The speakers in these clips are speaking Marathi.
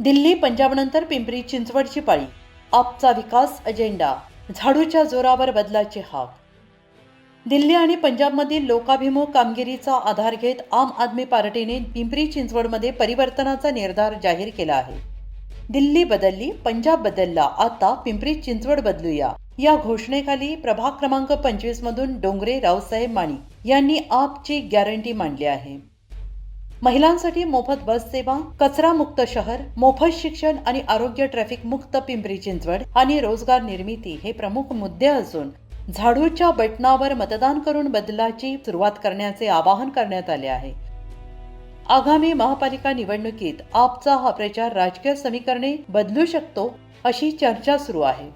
दिल्ली पंजाबनंतर पिंपरी चिंचवडची पाळी. आपचा विकास अजेंडा. झाडूच्या जोरावर बदलाची हाक. दिल्ली आणि पंजाबमधील लोकाभिमुख कामगिरीचा आधार घेत आम आदमी पार्टीने पिंपरी चिंचवडमध्ये परिवर्तनाचा निर्धार जाहीर केला आहे. दिल्ली बदलली पंजाब बदलला. आता पिंपरी चिंचवड बदलूया. या घोषणेखाली प्रभाग क्रमांक पंचवीस मधून डोंगरे रावसाहेब माणी यांनी आपची गॅरंटी मांडली आहे. महिलांसाठी मोफत बस सेवा कचरा मुक्त शहर मोफत शिक्षण आणि आरोग्य ट्रॅफिक मुक्त पिंपरी चिंचवड आणि रोजगार निर्मिती हे प्रमुख मुद्दे असून झाडूच्या बटनावर मतदान करून बदलाची सुरुवात करण्याचे आवाहन करण्यात आले आहे. आगामी महापालिका निवडणुकीत आपचा हा प्रचार राजकीय समीकरणे बदलू शकतो अशी चर्चा सुरू आहे.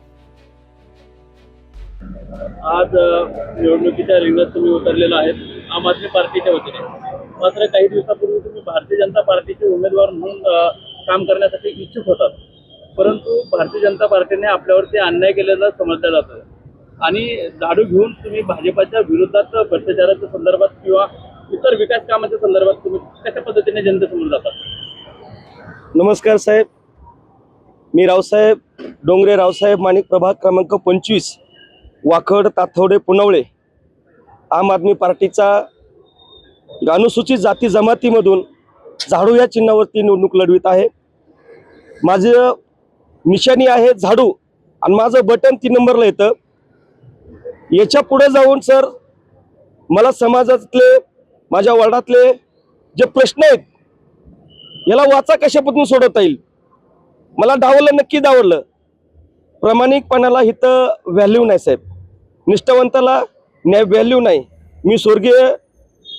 आज निवडणुकीच्या रिंगणात तुम्ही उतरलेला आहे आम आदमी पार्टीच्या वतीने. मात्र काही दिवसापूर्वी तुम्ही भारतीय जनता पार्टीचे उमेदवार म्हणून काम करण्यासाठी इच्छुक होतात. परंतु भारतीय जनता पार्टीने आपल्यावरती अन्याय केलेला समजलं जातं. आणि झाडू घेऊन तुम्ही भाजपाच्या विरोधात भ्रष्टाचाराच्या संदर्भात किंवा इतर विकास कामाच्या संदर्भात तुम्ही कशा पद्धतीने जनतेसमोर जातात नमस्कार साहेब. मी रावसाहेब डोंगरे रावसाहेब माणिक प्रभाग क्रमांक पंचवीस वाकड ताथवडे पुनवळे आम आदमी पार्टीचा अनुसूचित जाती जमातीमधून झाडू या चिन्हावरती निवडणूक लढवित आहे. माझं निशाणी आहे झाडू आणि माझं बटन तीन नंबरला येतं. याच्यापुढे जाऊन सर मला समाजातले माझ्या वार्डातले जे प्रश्न आहेत याला वाचा कशा पद्धतीने सोडवता येईल? मला डावलं नक्की डावलं. प्रामाणिकपणाला इथं व्हॅल्यू नाही साहेब. निष्ठावंताला न्याय व्हॅल्यू नाही. मी स्वर्गीय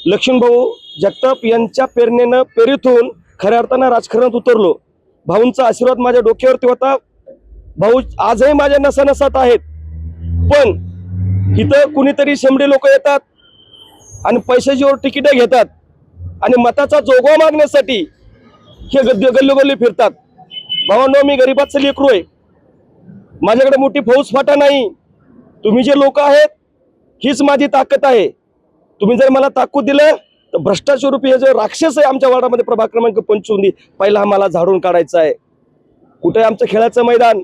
लक्ष्मणभाऊ जगताप यांच्या प्रेरणेनं प्रेरित होऊन खऱ्या अर्थानं राजकारणात उतरलो. भाऊंचा आशीर्वाद माझ्या डोक्यावरती होता भाऊ आजही माझ्या नसानसात आहेत. पण इथं कुणीतरी शेंबडे लोक येतात आणि पैशाची तिकीटं घेतात आणि मताचा जोगवा मागण्यासाठी हे गद्य गल्लोगल्ली फिरतात. भावांनो मी गरीबाचं लेकरू आहे. माझ्याकडे मोठी फौज फाटा नाही. तुम्ही जे लोक आहेत हीच माझी ताकद आहे. तुम्ही जर मला ताकद दिलं तर भ्रष्टाचार हे जे राक्षस आहे आमच्या वार्डामध्ये प्रभाग क्रमांक पंचवनी पहिला आम्हाला झाडून काढायचा आहे. कुठे आमचं खेळाचं मैदान?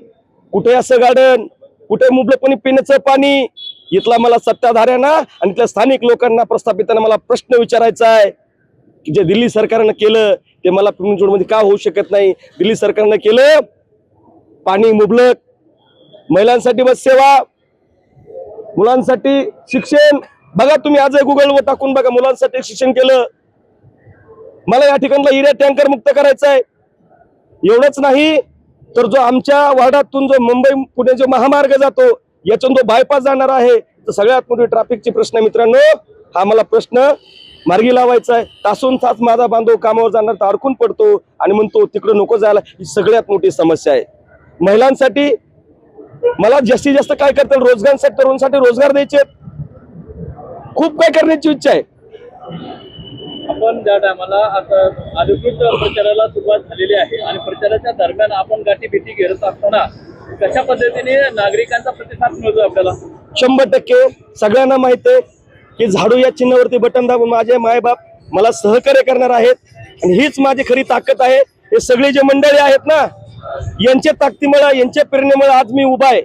कुठे असं गार्डन? कुठे मुबलकपणे पिण्याचं पाणी? इथला मला सत्ताधाऱ्यांना आणि इथल्या स्थानिक लोकांना प्रस्थापितांना मला प्रश्न विचारायचा आहे की जे दिल्ली सरकारनं केलं ते मला पिंजोडमध्ये का होऊ शकत नाही? दिल्ली सरकारनं केलं पाणी मुबलक महिलांसाठी बस सेवा मुलांसाठी शिक्षण बघा तुम्ही आज गुगलवर टाकून बघा मुलांसाठी शिक्षण केलं. मला या ठिकाणला हिऱ्या टँकर मुक्त करायचा आहे. एवढंच नाही तर जो आमच्या वार्डातून जो मुंबई पुणे जो महामार्ग जातो यातून जो बायपास जाणार आहे तर सगळ्यात मोठी ट्रॅफिकची प्रश्न मित्रांनो. हा मला प्रश्न मार्गी लावायचा आहे. तासून तास माझा बांधव कामावर जाणार तर अडकून पडतो आणि म्हणतो तिकडं नको जायला. ही सगळ्यात मोठी समस्या आहे. महिलांसाठी मला जास्तीत जास्त काय करतात? रोजगारांसाठी तरुणांसाठी रोजगार द्यायचे खूप काय करण्याची इच्छा आहे. आपण ज्या टायमाला आता अधिकृत प्रचाराला सुरुवात झालेली आहे आणि प्रचाराच्या दरम्यान आपण गाठी भेटी घेत असताना कशा पद्धतीने नागरिकांचा प्रतिसाद मिळतो आपल्याला? शंभर टक्के सगळ्यांना माहीत आहे की झाडू या चिन्हावरती बटन दाबून माझे मायबाप मला सहकार्य करणार आहेत आणि हीच माझी खरी ताकद आहे. हे सगळे जे मंडळी आहेत ना यांच्या ताकदीमुळे यांच्या प्रेरणेमुळे आज मी उभा आहे.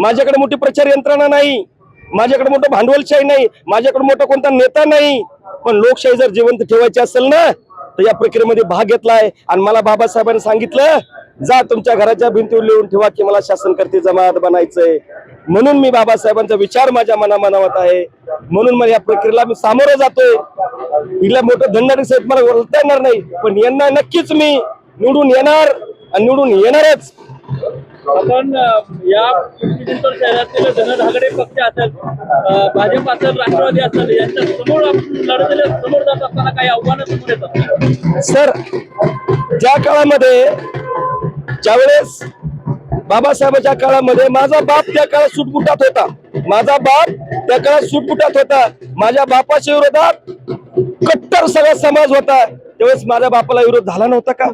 माझ्याकडे मोठी प्रचार यंत्रणा नाही. माझ्याकडे मोठं भांडवलशाही नाही माझ्याकडे मोठा कोणता नेता नाही. पण लोकशाही जर जिवंत ठेवायची असेल ना तर या प्रक्रियेमध्ये भाग घेतलाय. आणि मला बाबासाहेबांनी सांगितलं जा तुमच्या घराच्या भिंतीवर लिहून ठेवा की मला शासनकर्ते जमात बनायचंय. म्हणून मी बाबासाहेबांचा विचार माझ्या मनामनावत आहे. म्हणून मला या प्रक्रियेला मी सामोरं जातोय. हिला मोठं धनदारी साहेब मला बोलता येणार नाही पण यांना नक्कीच मी निवडून येणार आणि निवडून येणारच. आपण या पिंपरी चिंचवड शहरातील जनधागडे पक्ष असेल भाजप असेल राष्ट्रवादी असेल यांच्या समोर आपण लढलेले समोर जात असताना काही आव्हानं समोर येतात. सर ज्या काळामध्ये ज्यावेळेस बाबासाहेबांच्या काळामध्ये माझा बाप त्या काळात सुटपुटात होता माझा बाप त्या काळात सुटपुटात होता माझ्या बापाच्या विरोधात कट्टर सगळा समाज होता त्यावेळेस माझ्या बापाला विरोध झाला नव्हता का?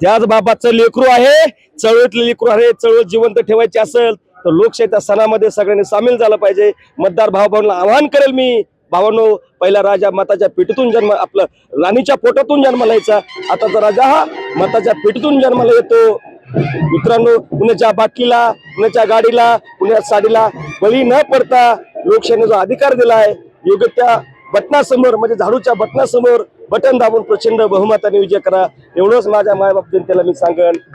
त्याच बाबाचं लेकरू आहे चळवळीतलं लेकरू आहे चळवळ जिवंत ठेवायची असेल तर लोकशाहीच्या सणामध्ये सगळ्यांनी सामील झालं पाहिजे. मतदार भावभावांना आवाहन करेल मी. भावानो पहिला राजा माताच्या पेटीतून जन्म आपलं राणीच्या पोटातून जन्म यायचा आता तर राजा हा मताच्या पेटीतून जन्माला येतो मित्रांनो कुणाच्या बाटलीला कुणाच्या गाडीला कुणाच्या साडीला बळी न पडता लोकशाहीने जो अधिकार दिलाय योग्य त्या बटनासमोर म्हणजे झाडूच्या बटनासमोर बटन दाबून प्रचंड बहुमताने विजय करा. एवढंच माझ्या मायबाप जनतेला मी सांगेन.